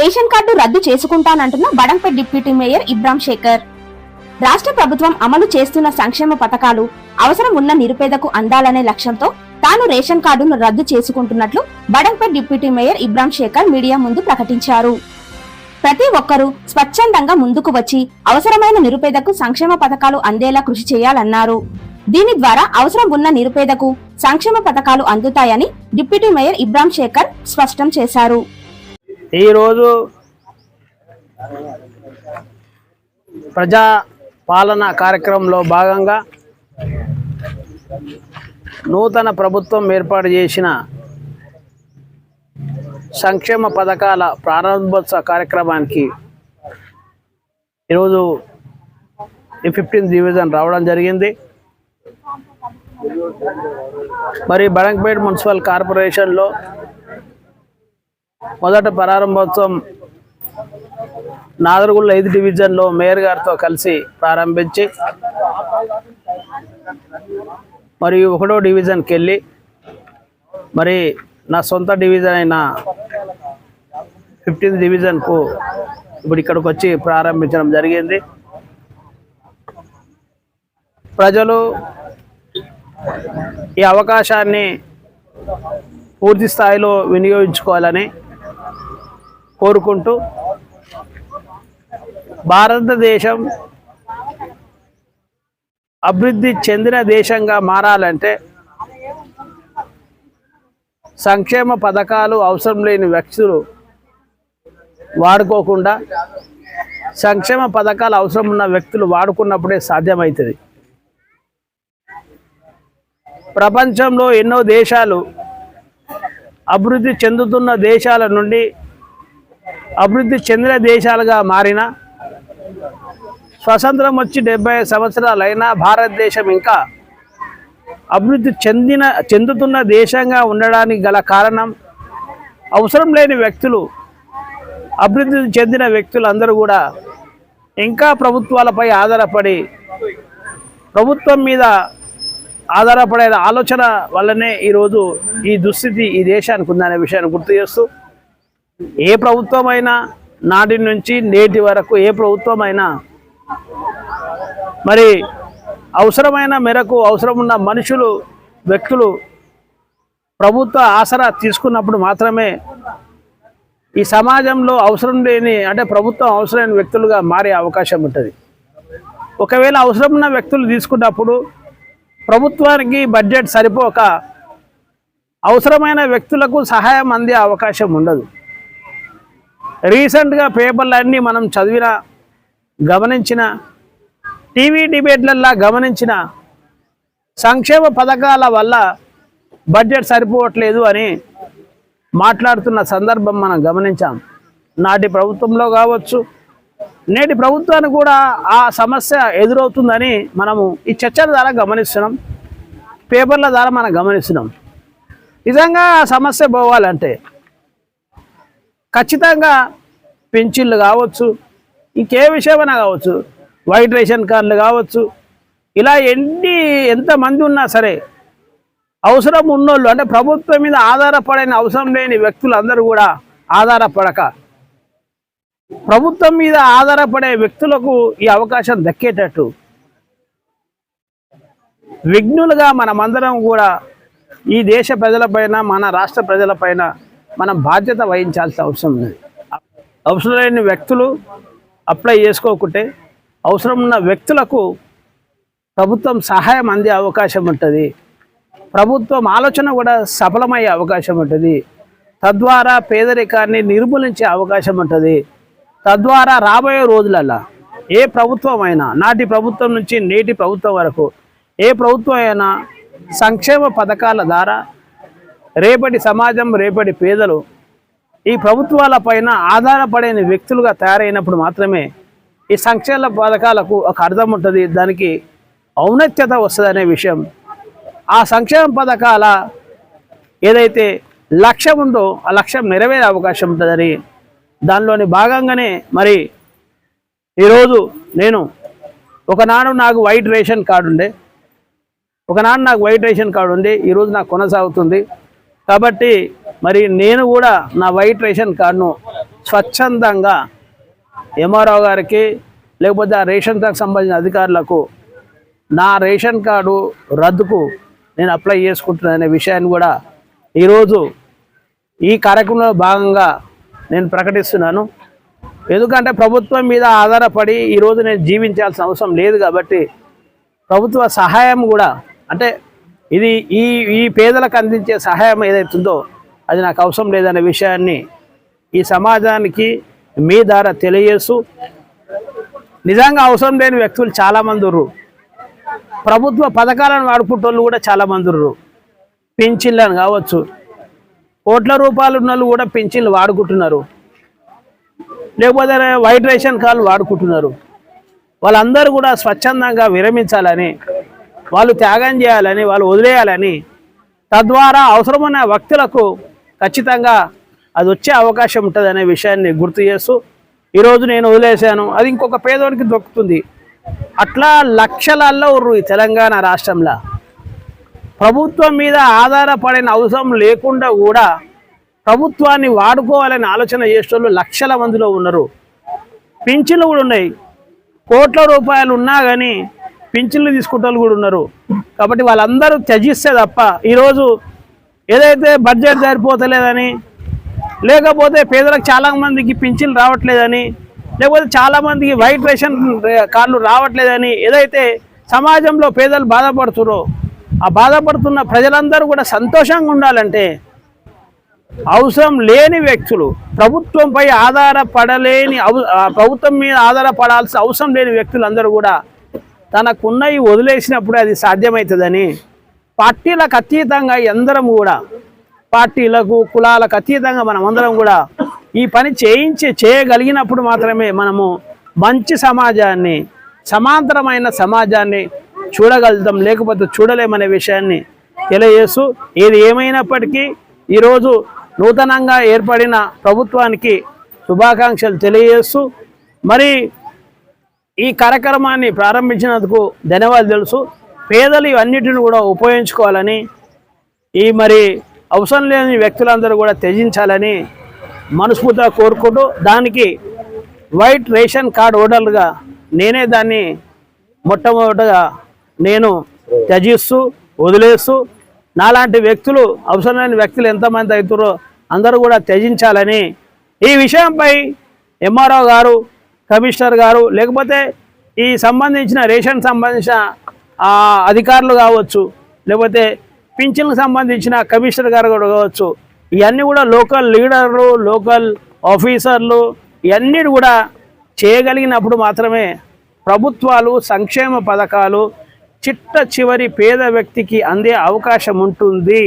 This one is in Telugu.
రేషన్ కార్డు రద్దు చేసుకుంటానంటున్న బడంపేట్ డిప్యూటీ మేయర్ ఇబ్రాం శేఖర్. రాష్ట్ర ప్రభుత్వం అమలు చేస్తున్న సంక్షేమ పథకాలు అవసరం ఉన్న నిరుపేదకు అందాలనే లక్ష్యంతో తాను రేషన్ కార్డును రద్దు చేసుకుంటున్నట్లు Badangpet deputy mayor Ibram Shekar media ముందు ప్రకటించారు. ప్రతి ఒక్కరూ స్వచ్ఛందంగా ముందుకు వచ్చి అవసరమైన నిరుపేదకు సంక్షేమ పథకాలు అందేలా కృషి చేయాలన్నారు. దీని ద్వారా అవసరం ఉన్న నిరుపేదకు సంక్షేమ పథకాలు అందుతాయని డిప్యూటీ మేయర్ ఇబ్రాం శేఖర్ స్పష్టం చేశారు. ఈరోజు ప్రజా పాలన కార్యక్రమంలో భాగంగా నూతన ప్రభుత్వం ఏర్పాటు చేసిన సంక్షేమ పథకాల ప్రారంభోత్సవ కార్యక్రమానికి ఈరోజు ఈ ఫిఫ్టీన్త్ డివిజన్ రావడం జరిగింది. మరి బడంగపేట మున్సిపల్ కార్పొరేషన్లో మొదట ప్రారంభోత్సవం నాదరుగుళ్ళ ఐదు డివిజన్లో మేయర్ గారితో కలిసి ప్రారంభించి మరియు ఒకటో డివిజన్కి వెళ్ళి మరి నా సొంత డివిజన్ అయిన ఫిఫ్టీన్త్ డివిజన్కు ఇప్పుడు ఇక్కడికి వచ్చి ప్రారంభించడం జరిగింది. ప్రజలు ఈ అవకాశాన్ని పూర్తి స్థాయిలో వినియోగించుకోవాలని కోరుకుంటూ భారతదేశం అభివృద్ధి చెందిన దేశంగా మారాలంటే సంక్షేమ పథకాలు అవసరం లేని వ్యక్తులు వాడుకోకుండా సంక్షేమ పథకాలు అవసరం ఉన్న వ్యక్తులు వాడుకున్నప్పుడే సాధ్యమవుతుంది ప్రపంచంలో ఎన్నో దేశాలు అభివృద్ధి చెందుతున్న దేశాల నుండి అభివృద్ధి చెందిన దేశాలుగా మారిన స్వతంత్రం వచ్చి డెబ్బై సంవత్సరాలైనా భారతదేశం ఇంకా అభివృద్ధి చెందిన చెందుతున్న దేశంగా ఉండడానికి గల కారణం అవసరం లేని వ్యక్తులు అభివృద్ధి చెందిన వ్యక్తులు అందరూ కూడా ఇంకా ప్రభుత్వాలపై ఆధారపడి ప్రభుత్వం మీద ఆధారపడే ఆలోచన వల్లనే ఈరోజు ఈ దుస్థితి ఈ దేశానికి ఉందనే విషయాన్ని గుర్తు చేస్తూ ఏ ప్రభుత్వమైనా నాటి నుంచి నేటి వరకు ఏ ప్రభుత్వం అయినా మరి అవసరమైన మేరకు అవసరం ఉన్న మనుషులు వ్యక్తులు ప్రభుత్వ ఆసరా తీసుకున్నప్పుడు మాత్రమే ఈ సమాజంలో అవసరం లేని అంటే ప్రభుత్వం అవసరమైన వ్యక్తులుగా మారే అవకాశం ఉంటుంది. ఒకవేళ అవసరం ఉన్న వ్యక్తులు తీసుకున్నప్పుడు ప్రభుత్వానికి బడ్జెట్ సరిపోక అవసరమైన వ్యక్తులకు సహాయం అందే అవకాశం ఉండదు. రీసెంట్గా పేపర్లన్నీ మనం చదివిన గమనించిన టీవీ డిబేట్లల్లా గమనించిన సంక్షేమ పథకాల వల్ల బడ్జెట్ సరిపోవట్లేదు అని మాట్లాడుతున్న సందర్భం మనం గమనించాం. నాటి ప్రభుత్వంలో కావచ్చు నేటి ప్రభుత్వానికి కూడా ఆ సమస్య ఎదురవుతుందని మనము ఈ చర్చల ద్వారా గమనిస్తున్నాం పేపర్ల ద్వారా మనం గమనిస్తున్నాం. నిజంగా ఆ సమస్య పోవాలంటే ఖచ్చితంగా పెన్సిళ్ళు కావచ్చు ఇంకే విషయమైనా కావచ్చు వైట్ రేషన్ కార్డులు కావచ్చు ఇలా ఎన్ని ఎంతమంది ఉన్నా సరే అవసరం ఉన్నోళ్ళు అంటే ప్రభుత్వం మీద ఆధారపడని అవసరం లేని వ్యక్తులందరూ కూడా ఆధారపడక ప్రభుత్వం మీద ఆధారపడే వ్యక్తులకు ఈ అవకాశం దక్కేటట్టు విఘ్నులుగా మనమందరం కూడా ఈ దేశ ప్రజలపైన మన రాష్ట్ర ప్రజలపైన మనం బాధ్యత వహించాల్సిన అవసరం ఉంది అవసరం లేని వ్యక్తులు అప్లై చేసుకోకుంటే అవసరం ఉన్న వ్యక్తులకు ప్రభుత్వం సహాయం అందే అవకాశం ఉంటుంది. ప్రభుత్వం ఆలోచన కూడా సఫలమయ్యే అవకాశం ఉంటుంది. తద్వారా పేదరికాన్ని నిర్మూలించే అవకాశం ఉంటుంది. తద్వారా రాబోయే రోజులలో ఏ ప్రభుత్వం అయినా నాటి ప్రభుత్వం నుంచి నేటి ప్రభుత్వం వరకు ఏ ప్రభుత్వం అయినా సంక్షేమ పథకాల ద్వారా రేపటి సమాజం రేపటి పేదలు ఈ ప్రభుత్వాల పైన ఆధారపడని వ్యక్తులుగా తయారైనప్పుడు మాత్రమే ఈ సంక్షేమ పథకాలకు ఒక అర్థం ఉంటుంది. దానికి ఔన్నత్యత వస్తుందనే విషయం. ఆ సంక్షేమ పథకాల ఏదైతే లక్ష్యం ఉందో ఆ లక్ష్యం నెరవేరే అవకాశం ఉంటుందని దానిలోని భాగంగానే మరి ఈరోజు నేను ఒకనాడు నాకు వైట్ రేషన్ కార్డు ఉండే. ఒకనాడు నాకు వైట్ రేషన్ కార్డు ఉండే. ఈరోజు నాకు కొనసాగుతుంది. కాబట్టి మరి నేను కూడా నా వైట్ రేషన్ కార్డును స్వచ్ఛందంగా ఎంఆర్ఓ గారికి లేకపోతే ఆ రేషన్ కార్డుకు సంబంధించిన అధికారులకు నా రేషన్ కార్డు రద్దుకు నేను అప్లై చేసుకుంటున్నాను విషయాన్ని కూడా ఈరోజు ఈ కార్యక్రమంలో భాగంగా నేను ప్రకటిస్తున్నాను. ఎందుకంటే ప్రభుత్వం మీద ఆధారపడి ఈరోజు నేను జీవించాల్సిన అవసరం లేదు కాబట్టి ప్రభుత్వ సహాయం కూడా అంటే ఇది ఈ ఈ పేదలకు అందించే సహాయం ఏదైతుందో అది నాకు అవసరం లేదనే విషయాన్ని ఈ సమాజానికి మీ ద్వారా తెలియజేస్తూ నిజంగా అవసరం లేని వ్యక్తులు చాలామంది ఉర్రు. ప్రభుత్వ పథకాలను వాడుకుంటోళ్ళు కూడా చాలామంది ఉర్రు. పింఛన్లను కావచ్చు కోట్ల రూపాయలు ఉన్నోళ్ళు కూడా పింఛన్లు వాడుకుంటున్నారు. లేకపోతే వైట్ రేషన్ కార్డులు వాడుకుంటున్నారు. వాళ్ళందరూ కూడా స్వచ్ఛందంగా విరమించాలని వాళ్ళు త్యాగం చేయాలని వాళ్ళు వదిలేయాలని తద్వారా అవసరమైన వ్యక్తులకు ఖచ్చితంగా అది వచ్చే అవకాశం ఉంటుంది అనే విషయాన్ని గుర్తు చేస్తూ ఈరోజు నేను వదిలేశాను. అది ఇంకొక పేదోనికి దొరుకుతుంది. అట్లా లక్షలల్లో ఉర్రు ఈ తెలంగాణ రాష్ట్రంలో. ప్రభుత్వం మీద ఆధారపడిన అవసరం లేకుండా కూడా ప్రభుత్వాన్ని వాడుకోవాలని ఆలోచన చేసేటోళ్ళు లక్షల మందిలో ఉన్నారు. పింఛన్లు కూడా ఉన్నాయి. కోట్ల రూపాయలు ఉన్నా కానీ పింఛన్లు తీసుకుంటే కూడా ఉన్నారు. కాబట్టి వాళ్ళందరూ త్యజిస్తే తప్ప ఈరోజు ఏదైతే బడ్జెట్ సరిపోతలేదని లేకపోతే పేదలకు చాలా మందికి పింఛన్లు రావట్లేదని లేకపోతే చాలామందికి వైట్ రేషన్ కార్డులు రావట్లేదని ఏదైతే సమాజంలో పేదలు బాధపడుతున్నారో ఆ బాధపడుతున్న ప్రజలందరూ కూడా సంతోషంగా ఉండాలంటే అవసరం లేని వ్యక్తులు ప్రభుత్వంపై ఆధారపడలేని అవ- ప్రభుత్వం మీద ఆధారపడాల్సిన అవసరం లేని వ్యక్తులందరూ కూడా తనకున్నవి వదిలేసినప్పుడు అది సాధ్యమవుతుందని పార్టీలకు అతీతంగా అందరం కూడా పార్టీలకు కులాలకు అతీతంగా మనం అందరం కూడా ఈ పని చేయించి చేయగలిగినప్పుడు మాత్రమే మనము మంచి సమాజాన్ని సమాంతరమైన సమాజాన్ని చూడగలుగుతాం లేకపోతే చూడలేమనే విషయాన్ని తెలియజేస్తూ ఏది ఏమైనప్పటికీ ఈరోజు నూతనంగా ఏర్పడిన ప్రభుత్వానికి శుభాకాంక్షలు తెలియజేస్తూ మరి ఈ కార్యక్రమాన్ని ప్రారంభించినందుకు ధన్యవాదాలు తెలుసు. పేదలు ఇవన్నిటిని కూడా ఉపయోగించుకోవాలని ఈ మరి అవసరం లేని వ్యక్తులందరూ కూడా త్యజించాలని మనస్ఫూర్తిగా కోరుకుంటూ దానికి వైట్ రేషన్ కార్డ్ ఓడర్లుగా నేనే దాన్ని మొట్టమొదటగా నేను త్యజిస్తూ వదిలేస్తూ నాలాంటి వ్యక్తులు అవసరమైన వ్యక్తులు ఎంతమంది అవుతారో అందరూ కూడా త్యజించాలని ఈ విషయంపై ఎంఆర్ఓ గారు కమిషనర్ గారు లేకపోతే ఈ సంబంధించిన రేషన్ సంబంధించిన అధికారులు కావచ్చు లేకపోతే పింఛన్లకు సంబంధించిన కమిషనర్ గారు కూడా కావచ్చు ఇవన్నీ కూడా లోకల్ లీడర్లు లోకల్ ఆఫీసర్లు ఇవన్నీ కూడా చేయగలిగినప్పుడు మాత్రమే ప్రభుత్వాలు సంక్షేమ పథకాలు చిట్ట చివరి పేద వ్యక్తికి అందే అవకాశం ఉంటుంది.